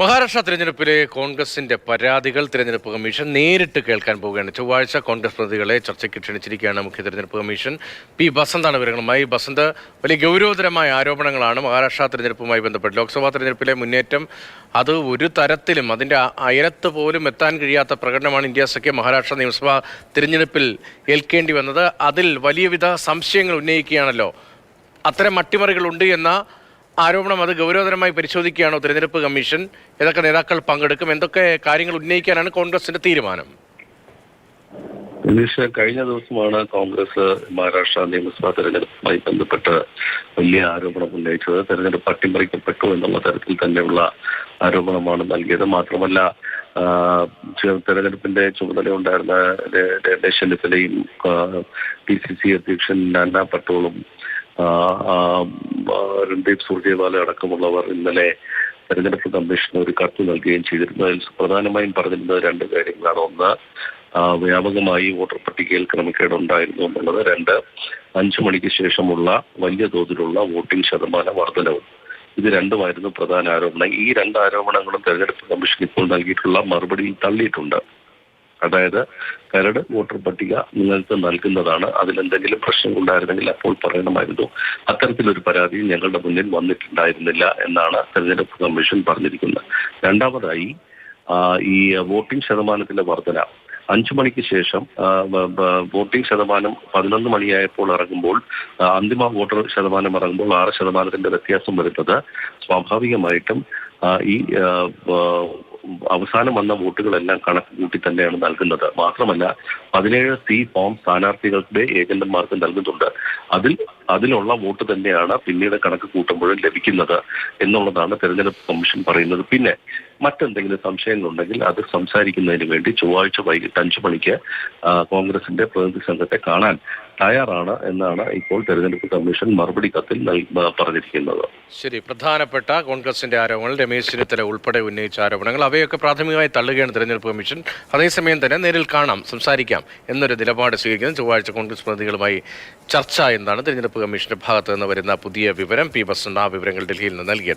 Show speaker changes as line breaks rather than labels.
മഹാരാഷ്ട്ര തിരഞ്ഞെടുപ്പിലെ കോൺഗ്രസിന്റെ പരാതികൾ തിരഞ്ഞെടുപ്പ് കമ്മീഷൻ നേരിട്ട് കേൾക്കാൻ പോവുകയാണ്. ചൊവ്വാഴ്ച കോൺഗ്രസ് പ്രതികളെ ചർച്ചയ്ക്ക് ക്ഷണിച്ചിരിക്കുകയാണ് മുഖ്യ തിരഞ്ഞെടുപ്പ് കമ്മീഷൻ. പി ബസന്താണ് വിവരങ്ങളുമായി. ബസന്ത് വലിയ ഗൗരവതരമായ ആരോപണങ്ങളാണ് മഹാരാഷ്ട്ര തിരഞ്ഞെടുപ്പുമായി ബന്ധപ്പെട്ട് ലോക്സഭാ തിരഞ്ഞെടുപ്പിലെ മുന്നേറ്റം. അത് ഒരു തരത്തിലും അതിന്റെ അയലത്ത് പോലും എത്താൻ കഴിയാത്ത പ്രകടനമാണ് ഇന്ത്യ സഖ്യം മഹാരാഷ്ട്ര നിയമസഭാ തിരഞ്ഞെടുപ്പിൽ ഏൽക്കേണ്ടി വന്നത്. അതിൽ വലിയവിധ സംശയങ്ങൾ ഉന്നയിക്കുകയാണല്ലോ. അത്തരം അട്ടിമറികളുണ്ട് എന്ന ആരോപണം അത് ഗൗരവതരമായി പരിശോധിക്കുകയാണോ തിരഞ്ഞെടുപ്പ് കമ്മീഷൻ. ഏതൊക്കെ നേതാക്കൾ പങ്കെടുക്കും? എന്തൊക്കെ കാര്യങ്ങൾ ഉന്നയിക്കാനാണ് കോൺഗ്രസിന്റെ തീരുമാനം?
ദിനേശ് കഴിഞ്ഞ ദിവസമാണ് കോൺഗ്രസ് മഹാരാഷ്ട്ര നിയമസഭാ തെരഞ്ഞെടുപ്പുമായി ബന്ധപ്പെട്ട് വലിയ ആരോപണം ഉന്നയിച്ചത്. തെരഞ്ഞെടുപ്പ് അട്ടിമറിക്കപ്പെട്ടു എന്നുള്ള തരത്തിൽ തന്നെയുള്ള ആരോപണമാണ് നൽകിയത്. മാത്രമല്ല തെരഞ്ഞെടുപ്പിന്റെ ചുമതല ഉണ്ടായിരുന്ന ര- പി സി സി അധ്യക്ഷൻ നാനാ പട്ടോളും രൺദീപ് സുർജേവാല അടക്കമുള്ളവർ ഇന്നലെ തെരഞ്ഞെടുപ്പ് കമ്മീഷന് ഒരു കത്ത് നൽകുകയും ചെയ്തിരുന്നു. അതിൽ പ്രധാനമായും പറഞ്ഞിരുന്നത് രണ്ട് കാര്യങ്ങളാണ്. ഒന്ന് വ്യാപകമായി വോട്ടർ പട്ടികയിൽ ക്രമക്കേട് ഉണ്ടായിരുന്നു എന്നുള്ളത്. രണ്ട് അഞ്ചു മണിക്ക് ശേഷമുള്ള വലിയ തോതിലുള്ള വോട്ടിംഗ് ശതമാന വർധനവും. ഇത് രണ്ടുമായിരുന്നു പ്രധാന ആരോപണം. ഈ രണ്ട് ആരോപണങ്ങളും തെരഞ്ഞെടുപ്പ് കമ്മീഷൻ ഇപ്പോൾ നൽകിയിട്ടുള്ള മറുപടിയിൽ തള്ളിയിട്ടുണ്ട്. അതായത് കരട് വോട്ടർ പട്ടിക നിങ്ങൾക്ക് നൽകുന്നതാണ്. അതിലെന്തെങ്കിലും പ്രശ്നം ഉണ്ടായിരുന്നെങ്കിൽ അപ്പോൾ പറയണമായിരുന്നു. അത്തരത്തിലൊരു പരാതി ഞങ്ങളുടെ മുന്നിൽ വന്നിട്ടുണ്ടായിരുന്നില്ല എന്നാണ് തെരഞ്ഞെടുപ്പ് കമ്മീഷൻ പറഞ്ഞിരിക്കുന്നത്. രണ്ടാമതായി ഈ വോട്ടിംഗ് ശതമാനത്തിലെ വർധന. അഞ്ചു മണിക്ക് ശേഷം വോട്ടിംഗ് ശതമാനം പതിനൊന്ന് മണിയായപ്പോൾ ഇറങ്ങുമ്പോൾ അന്തിമ വോട്ടർ ശതമാനം ഇറങ്ങുമ്പോൾ ആറ് ശതമാനത്തിന്റെ വ്യത്യാസം വരുന്നത് സ്വാഭാവികമായിട്ടും ഈ അവസാനം വന്ന വോട്ടുകളെല്ലാം കണക്ക് കൂട്ടി തന്നെയാണ് നൽകുന്നത്. മാത്രമല്ല പതിനേഴ് സി ഫോം സ്ഥാനാർത്ഥികളുടെ ഏജന്റുമാർക്ക് നൽകുന്നുണ്ട്. അതിൽ അതിലുള്ള വോട്ട് തന്നെയാണ് പിന്നീട് കണക്ക് കൂട്ടുമ്പോഴും ലഭിക്കുന്നത് എന്നുള്ളതാണ് തെരഞ്ഞെടുപ്പ് കമ്മീഷൻ പറയുന്നത്. പിന്നെ മറ്റെന്തെങ്കിലും സംശയങ്ങളുണ്ടെങ്കിൽ അത് സംസാരിക്കുന്നതിന് വേണ്ടി ചൊവ്വാഴ്ച വൈകിട്ട് അഞ്ചു മണിക്ക് കോൺഗ്രസിന്റെ പ്രതിനിധി സംഘത്തെ കാണാൻ തയ്യാറാണ് എന്നാണ് ഇപ്പോൾ തെരഞ്ഞെടുപ്പ് കമ്മീഷൻ മറുപടി കത്തിൽ പറഞ്ഞിരിക്കുന്നത്.
ശരി പ്രധാനപ്പെട്ട കോൺഗ്രസിന്റെ ആരോപണങ്ങൾ രമേശ് ചെന്നിത്തല ഉൾപ്പെടെ ഉന്നയിച്ച ആരോപണങ്ങൾ അവയൊക്കെ പ്രാഥമികമായി തള്ളുകയാണ് തെരഞ്ഞെടുപ്പ് കമ്മീഷൻ. അതേസമയം തന്നെ നേരിൽ കാണാം സംസാരിക്കാം എന്നൊരു നിലപാട് സ്വീകരിക്കുന്നത് ചൊവ്വാഴ്ച കോൺഗ്രസ് പ്രതിനിധികളുമായി ചർച്ച എന്നാണ് തിരഞ്ഞെടുപ്പ് കമ്മീഷന്റെ ഭാഗത്ത് നിന്ന് വരുന്ന പുതിയ വിവരം. പി ബസന്ത് ആ വിവരങ്ങൾ ഡൽഹിയിൽ നിന്ന് നൽകിയത്.